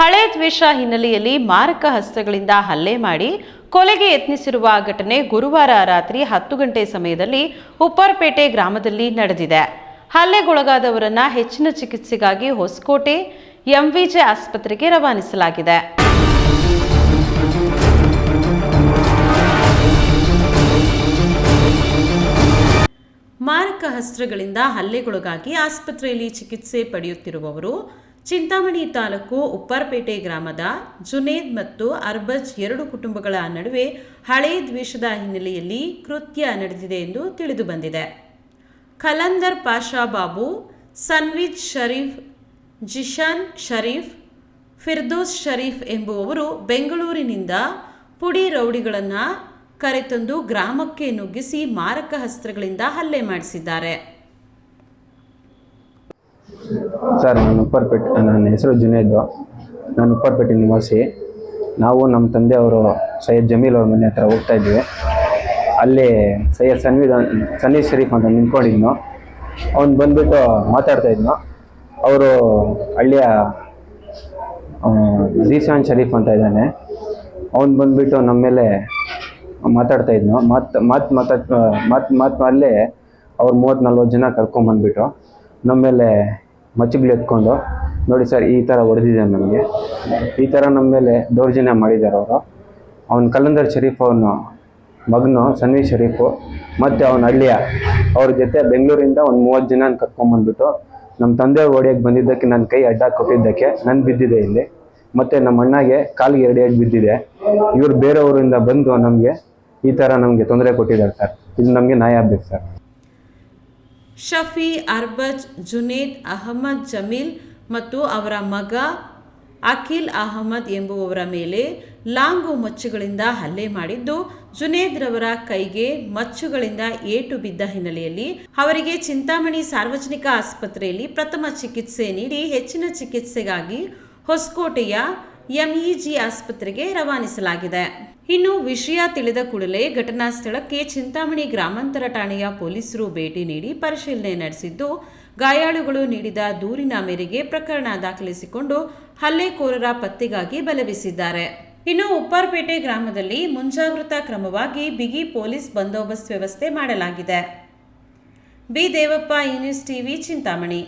ಹಳೆ ದ್ವೇಷ ಹಿನ್ನೆಲೆಯಲ್ಲಿ ಮಾರಕ ಹಸ್ತಗಳಿಂದ ಹಲ್ಲೆ ಮಾಡಿ ಕೊಲೆಗೆ ಯತ್ನಿಸಿರುವ ಘಟನೆ ಗುರುವಾರ ರಾತ್ರಿ ಹತ್ತು ಗಂಟೆ ಸಮಯದಲ್ಲಿ ಉಪ್ಪರ್ಪೇಟೆ ಗ್ರಾಮದಲ್ಲಿ ನಡೆದಿದೆ. ಹಲ್ಲೆಗೊಳಗಾದವರನ್ನ ಹೆಚ್ಚಿನ ಚಿಕಿತ್ಸೆಗಾಗಿ ಹೊಸಕೋಟೆ ಎಂವಿಜೆ ಆಸ್ಪತ್ರೆಗೆ ರವಾನಿಸಲಾಗಿದೆ. ಮಾರಕ ಹಸ್ತ್ರಗಳಿಂದ ಹಲ್ಲೆಗೊಳಗಾಗಿ ಆಸ್ಪತ್ರೆಯಲ್ಲಿ ಚಿಕಿತ್ಸೆ ಪಡೆಯುತ್ತಿರುವವರು ಚಿಂತಾಮಣಿ ತಾಲೂಕು ಉಪ್ಪಾರಪೇಟೆ ಗ್ರಾಮದ ಜುನೇದ್ ಮತ್ತು ಅರ್ಬಜ್ ಎರಡು ಕುಟುಂಬಗಳ ನಡುವೆ ಹಳೆ ದ್ವೇಷದ ಹಿನ್ನೆಲೆಯಲ್ಲಿ ಕೃತ್ಯ ನಡೆದಿದೆ ಎಂದು ತಿಳಿದು ಬಂದಿದೆ. ಖಲಂದರ್ ಪಾಷಾ ಬಾಬು, ಸನ್ವಿಜ್ ಶರೀಫ್, ಜಿಶಾನ್ ಶರೀಫ್, ಫಿರ್ದೋಸ್ ಶರೀಫ್ ಎಂಬುವವರು ಬೆಂಗಳೂರಿನಿಂದ ಪುಡಿ ರೌಡಿಗಳನ್ನು ಕರೆತಂದು ಗ್ರಾಮಕ್ಕೆ ನುಗ್ಗಿಸಿ ಮಾರಕ ಅಸ್ತ್ರಗಳಿಂದ ಹಲ್ಲೆ ಮಾಡಿಸಿದ್ದಾರೆ. ಸರ್ ನಾನು ಉಪ್ಪರ್ಪೇಟೆ, ನನ್ನ ಹೆಸರು ಜುನೇದು. ನಾನು ಉಪ್ಪರ್ಪೇಟೆ ನಿವಾಸಿ. ನಾವು ನಮ್ಮ ತಂದೆಯವರು ಸೈಯದ್ ಜಮೀಲ್ ಅವ್ರ ಮನೆ ಹತ್ರ ಹೋಗ್ತಾ ಇದ್ವಿ. ಅಲ್ಲಿ ಸೈಯದ್ ಸನ್ವಿಧಾನ್, ಸನ್ನಿ ಶರೀಫ್ ಅಂತ ನಿಂತ್ಕೊಂಡಿದ್ನು. ಅವ್ನು ಬಂದ್ಬಿಟ್ಟು ಮಾತಾಡ್ತಾ ಇದ್ನು. ಅವರು ಹಳ್ಳಿಯ ಜೀಶಾನ್ ಶರೀಫ್ ಅಂತ ಇದ್ದಾನೆ. ಅವ್ನು ಬಂದ್ಬಿಟ್ಟು ನಮ್ಮ ಮೇಲೆ ಮಾತಾಡ್ತಾ ಇದ್ನು. ಮಾತು ಮಾತು ಮಾತಾಡ್ ಮಾತು ಮಾತು ಅಲ್ಲೇ ಅವ್ರು ಮೂವತ್ತು ನಲ್ವತ್ತು ಜನ ಕರ್ಕೊಂಬಂದ್ಬಿಟ್ಟು ನಮ್ಮ ಮೇಲೆ ಮಚ್ಚುಗಳು ಎತ್ಕೊಂಡು ನೋಡಿ ಸರ್, ಈ ಥರ ಹೊಡೆದಿದೆ ನಮಗೆ. ಈ ಥರ ನಮ್ಮ ಮೇಲೆ ದೌರ್ಜನ್ಯ ಮಾಡಿದ್ದಾರೆ ಅವರು. ಅವನ ಕಲಂದರ್ ಶರೀಫ್ ಅವನು ಮಗನು ಸನ್ವಿ ಶರೀಫು, ಮತ್ತು ಅವನ ಹಳ್ಳಿಯ ಅವ್ರ ಜೊತೆ ಬೆಂಗಳೂರಿಂದ ಒಂದು ಮೂವತ್ತು ಜನ ಕರ್ಕೊಂಬಂದ್ಬಿಟ್ಟು ನಮ್ಮ ತಂದೆ ಹೊಡೆಯೋಕ್ಕೆ ಬಂದಿದ್ದಕ್ಕೆ ನನ್ನ ಕೈ ಅಡ್ಡ ಕೊಟ್ಟಿದ್ದಕ್ಕೆ ನಾನು ಬಿದ್ದಿದೆ ಇಲ್ಲಿ. ಮತ್ತು ನಮ್ಮ ಅಣ್ಣಗೆ ಕಾಲಿಗೆ ಎರಡು ಏಟ್ ಬಿದ್ದಿದೆ. ಇವರು ಬೇರೆಯವರಿಂದ ಬಂದು ನಮಗೆ ಈ ಥರ ನಮಗೆ ತೊಂದರೆ ಕೊಟ್ಟಿದ್ದಾರೆ ಸರ್. ಇದು ನಮಗೆ ನ್ಯಾಯ ಸರ್. ಶಫಿ, ಅರ್ಬಜ್, ಜುನೇದ್, ಅಹಮದ್, ಜಮೀಲ್ ಮತ್ತು ಅವರ ಮಗ ಅಖಿಲ್ ಅಹಮದ್ ಎಂಬುವವರ ಮೇಲೆ ಲಾಂಗು ಮಚ್ಚುಗಳಿಂದ ಹಲ್ಲೆ ಮಾಡಿದ್ದು ಜುನೇದ್ ರವರ ಕೈಗೆ ಮಚ್ಚುಗಳಿಂದ ಏಟು ಬಿದ್ದ ಹಿನ್ನೆಲೆಯಲ್ಲಿ ಅವರಿಗೆ ಚಿಂತಾಮಣಿ ಸಾರ್ವಜನಿಕ ಆಸ್ಪತ್ರೆಯಲ್ಲಿ ಪ್ರಥಮ ಚಿಕಿತ್ಸೆ ನೀಡಿ ಹೆಚ್ಚಿನ ಚಿಕಿತ್ಸೆಗಾಗಿ ಹೊಸಕೋಟೆಯ ಎಂಇಜಿ ಆಸ್ಪತ್ರೆಗೆ ರವಾನಿಸಲಾಗಿದೆ. ಇನ್ನು ವಿಷಯ ತಿಳಿದ ಕೂಡಲೇ ಘಟನಾ ಸ್ಥಳಕ್ಕೆ ಚಿಂತಾಮಣಿ ಗ್ರಾಮಾಂತರ ಠಾಣೆಯ ಪೊಲೀಸರು ಭೇಟಿ ನೀಡಿ ಪರಿಶೀಲನೆ ನಡೆಸಿದ್ದು, ಗಾಯಾಳುಗಳು ನೀಡಿದ ದೂರಿನ ಮೇರೆಗೆ ಪ್ರಕರಣ ದಾಖಲಿಸಿಕೊಂಡು ಹಲ್ಲೆಕೋರರ ಪತ್ತೆಗಾಗಿ ಬಲೆ ಬೀಸಿದ್ದಾರೆ ಇನ್ನು ಉಪ್ಪಾರ್ಪೇಟೆ ಗ್ರಾಮದಲ್ಲಿ ಮುಂಜಾಗ್ರತಾ ಕ್ರಮವಾಗಿ ಬಿಗಿ ಪೊಲೀಸ್ ಬಂದೋಬಸ್ತ್ ವ್ಯವಸ್ಥೆ ಮಾಡಲಾಗಿದೆ. B Devappa news TV, Chintamani.